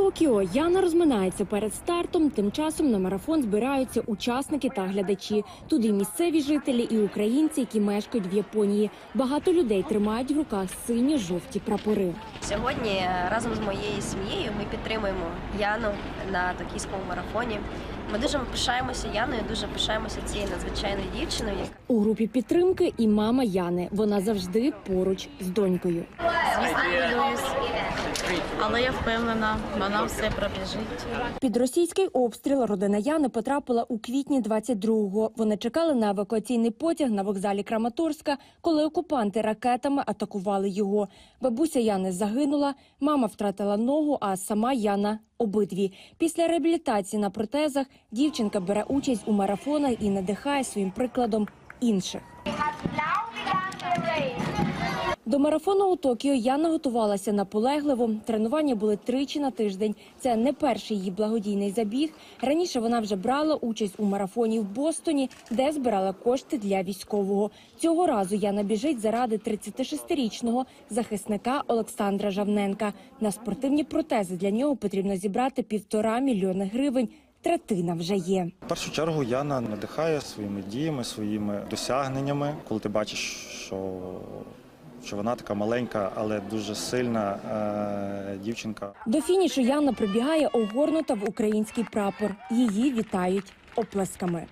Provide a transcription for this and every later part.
Токіо Яна розминається перед стартом. Тим часом на марафон збираються учасники та глядачі. Тут і місцеві жителі, і українці, які мешкають в Японії. Багато людей тримають в руках синьо-жовті прапори. Сьогодні е, разом з моєю сім'єю ми підтримуємо Яну на токійському марафоні. Ми дуже пишаємося Яною, дуже пишаємося цією надзвичайною дівчиною, У групі підтримки і мама Яни. Вона завжди поруч з донькою. Але я впевнена, вона все пробіжить. Під російський обстріл родина Яни потрапила у квітні 22-го. Вони чекали на евакуаційний потяг на вокзалі Краматорська, коли окупанти ракетами атакували його. Бабуся Яни загинула, мама втратила ногу, а сама Яна обидві. Після реабілітації на протезах дівчинка бере участь у марафонах і надихає своїм прикладом інших. До марафону у Токіо Яна готувалася наполегливо. Тренування були тричі на тиждень. Це не перший її благодійний забіг. Раніше вона вже брала участь у марафоні в Бостоні, де збирала кошти для військового. Цього разу Яна біжить заради 36-річного захисника Олександра Жавненка. На спортивні протези для нього потрібно зібрати півтора мільйони гривень. Третина вже є. В першу чергу Яна надихає своїми діями, своїми досягненнями. Коли ти бачиш, що, що вона така маленька, але дуже сильна е, дівчинка. До фінішу Яна прибігає огорнута в український прапор. Її вітають оплесками.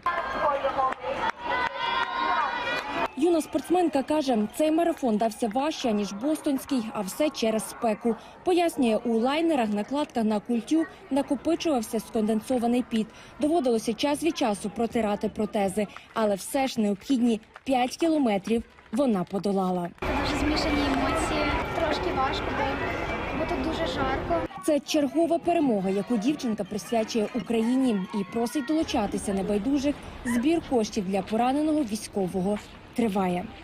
Юна спортсменка каже, цей марафон дався важче, ніж бостонський, а все через спеку. Пояснює, у лайнерах накладках на культю накопичувався сконденсований піт. Доводилося час від часу протирати протези, але все ж необхідні 5 кілометрів вона подолала. Дуже змішані емоції. Трошки важко, бо, бо тут дуже жарко. Це чергова перемога, яку дівчинка присвячує Україні і просить долучатися небайдужих. Збір коштів для пораненого військового триває.